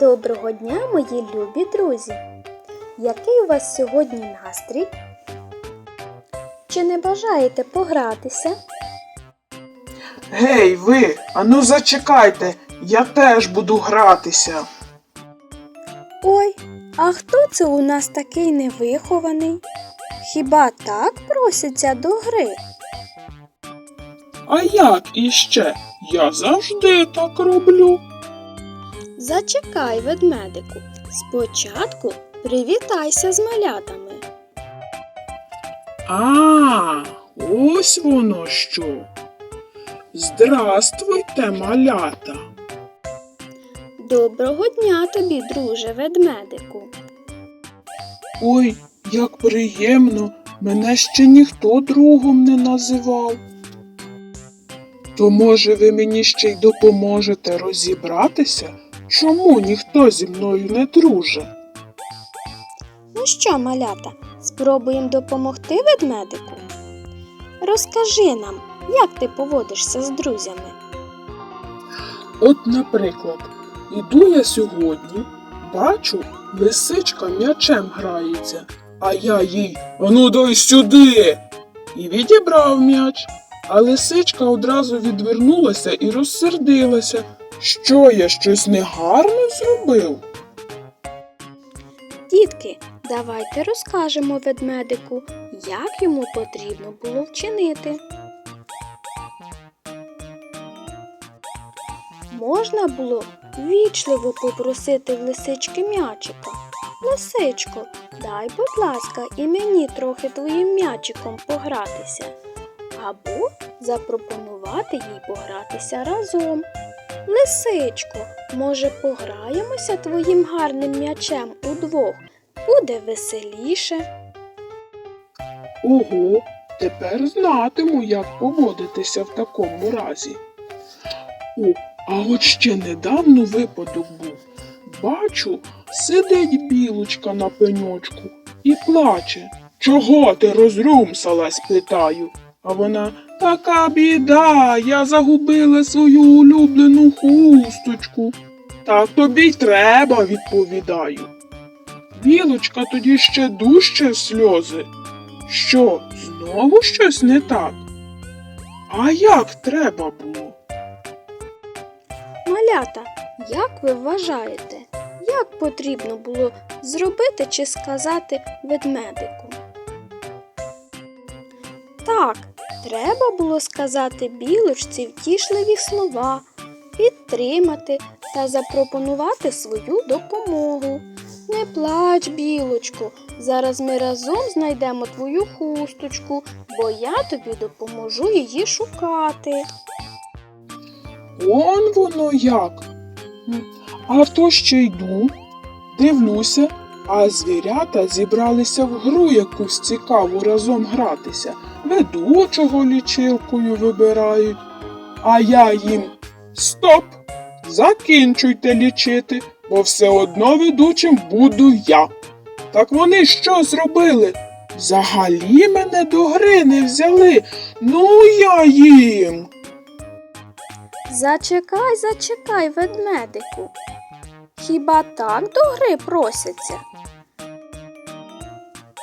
Доброго дня, мої любі друзі! Який у вас сьогодні настрій? Чи не бажаєте погратися? Гей, ви, ану зачекайте, я теж буду гратися. Ой, а хто це у нас такий невихований? Хіба так просяться до гри? А як іще? Я завжди так роблю. Зачекай, ведмедику. Спочатку привітайся з малятами. А, ось воно що. Здрастуйте, малята. Доброго дня тобі, друже ведмедику. Ой, як приємно, мене ще ніхто другом не називав. То може ви мені ще й допоможете розібратися, чому ніхто зі мною не друже? Ну що, малята, спробуємо допомогти ведмедику? Розкажи нам, як ти поводишся з друзями. От, наприклад, іду я сьогодні, бачу, лисичка м'ячем грається, а я їй Ану дай сюди. І відібрав м'яч. А лисичка одразу відвернулася і розсердилася. Що я щось негарно зробив? Дітки, давайте розкажемо ведмедику, як йому потрібно було вчинити. Можна було вічливо попросити в лисички м'ячика. Лисичко, дай, будь ласка, і мені трохи твоїм м'ячиком погратися. Або запропонувати їй погратися разом. Лисичко, може, пограємося твоїм гарним м'ячем удвох? Буде веселіше. Ого, тепер знатиму, як поводитися в такому разі. О, а от ще недавно випадок був. Бачу, сидить білочка на пеньочку і плаче. Чого ти розрюмсалась? питаю. А вона така біда, я загубила свою улюблену хусточку. Так тобі й треба, відповідаю. Білочка тоді ще дужче сльози. Що, знову щось не так? А як треба було? Малята, як ви вважаєте, як потрібно було зробити чи сказати ведмедику? Треба було сказати білочці втішливі слова, підтримати та запропонувати свою допомогу. Не плач, білочко, зараз ми разом знайдемо твою хусточку, бо я тобі допоможу її шукати. Он воно як. А то ще йду, дивлюся, а звірята зібралися в гру якусь цікаву разом гратися. Ведучого лічилкою вибирають. А я їм стоп! Закінчуйте лічити, бо все одно ведучим буду я. Так вони що зробили? Взагалі мене до гри не взяли. Ну я їм. Зачекай, зачекай, ведмедику. Хіба так до гри просяться?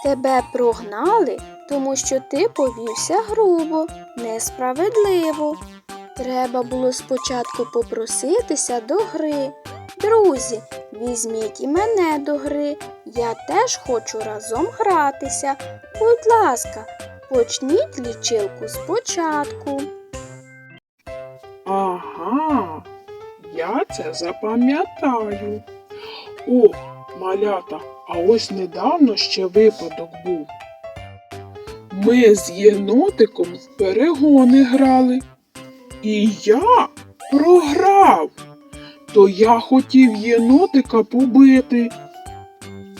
Тебе прогнали, тому що ти повівся грубо, несправедливо. Треба було спочатку попроситися до гри. Друзі, візьміть і мене до гри. Я теж хочу разом гратися. Будь ласка, почніть лічилку спочатку. Ага, я це запам'ятаю. О, малята, а ось недавно ще випадок був. Ми з єнотиком в перегони грали. І я програв. То я хотів єнотика побити,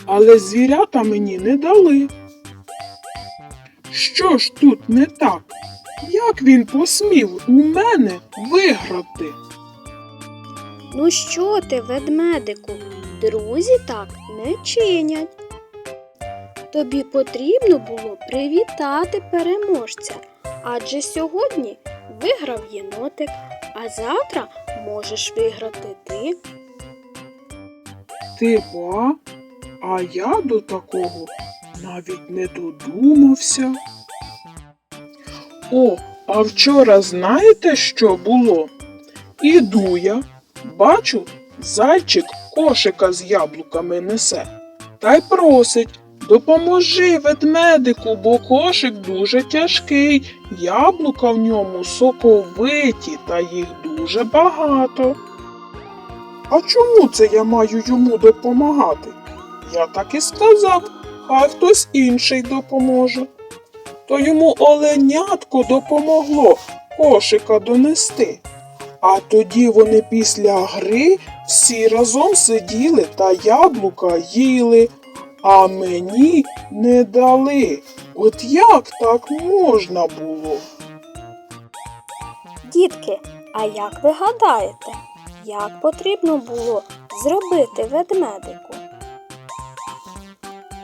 але звірята мені не дали. Що ж тут не так? Як він посмів у мене виграти? Ну що ти, ведмедику, друзі так не чинять. Тобі потрібно було привітати переможця, адже сьогодні виграв єнотик, а завтра можеш виграти ти. ти ба? А я до такого навіть не додумався. О, а вчора знаєте, що було? Іду я, бачу, зайчик кошика з яблуками несе. Та й просить, допоможи ведмедику, бо кошик дуже тяжкий, яблука в ньому соковиті, та їх дуже багато. А чому це я маю йому допомагати? Я так і сказав, хай хтось інший допоможе. То йому оленятко допомогло кошика донести. А тоді вони після гри всі разом сиділи та яблука їли, а мені не дали. От як так можна було? Дітки, а як ви гадаєте, як потрібно було зробити ведмедику?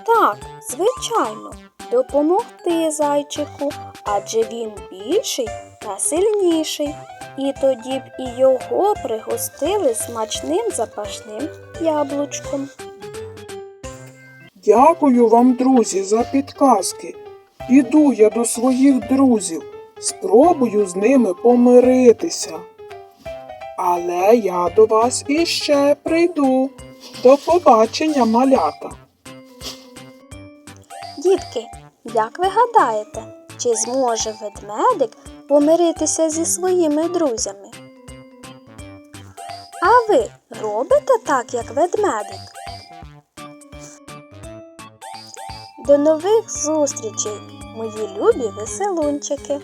Так, звичайно, допомогти зайчику, адже він більший та сильніший. І тоді б і його пригостили смачним запашним яблучком. Дякую вам, друзі, за підказки. Піду я до своїх друзів, спробую з ними помиритися. Але я до вас іще прийду. До побачення, малята. Дітки, як ви гадаєте, чи зможе ведмедик помиритися зі своїми друзями? А ви робите так, як ведмедик? До нових зустрічей, мої любі веселунчики!